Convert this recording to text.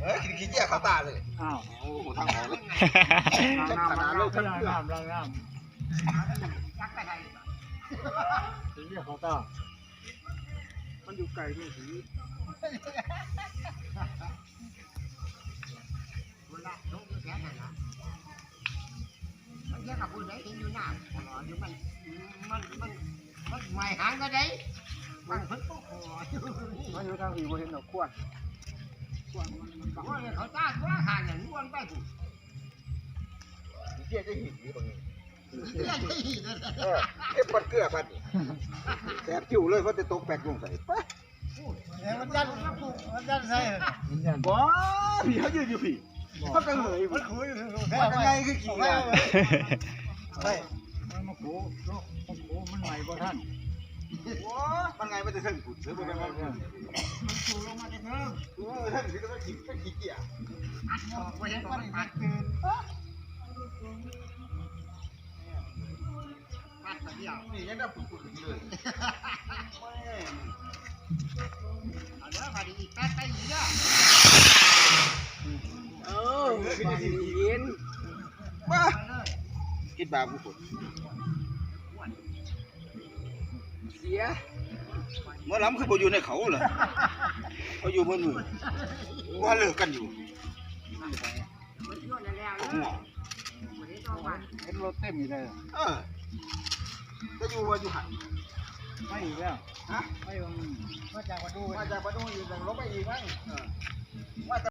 เฮ้ยขี้เกียจเขาตาเลยอ้าวโอ้โหทางออเลยล้างน้ำล้างน้ำล้างน้ำล้างน้เรียกเขาตามันอยู่ไกลไม่ถึงมันเยอะกับคนไหนเห็นอยู่น้าตล อดอยู่มันมันมันมันใหม่หางก็ได้มันเพิ่งก็ขออยู่มันอยู่ทางอีกบ่เห็นดอกขวดขวดมันมันบอกว่าเขาจ้าว่าหางอย่างนี้วันไปกูขี้เกียจจะหินอยู่ตรงนี้เรื่องที่นั่นเออเก็บปัดเกลือปัดนี่แสบจิ๋วเลยเพราะจะตกแปลกลงใส่ไปมันยันมันยันใส่มันยันบ่พี่เขายืนอยู่พี่เขาก็เหยมันคุยมันก็ไงคือขี้เกียจไม่ มันมาโขเนาะมันโขมันใหม่บ่ท่านมันไงมันจะถึงกุดหรือมันเป็นมันมันสูงลงมาจะเพิ่มเออท่านคือต้องขี้เป็นขี้เกียจไม่เห็นมันปัดคืนปัดเดียวนี่ยังได้ปุดปุดเลยเอาเดี๋ยวมาดีอีกแป๊บไปอีกอะเออคือจะหินมา คิดบาบุกเสียเมื่อล้ำคือบ่อยู่ในเขาเหรอเขาอยู่บนหมู่ว่าเลิกกันอยู่มันช่วยแล้วเขาเนหัวอะวันนี้ต้องวันเห็นรถเต็มอยู่เลยเออก็อยู่ว่าอยู่หันไม่อีกแล้วฮะไม่มันมาจากวันดูมาจากบ้านนู้นอยู่ทางลบไปอีกมั้งเออว่าแต่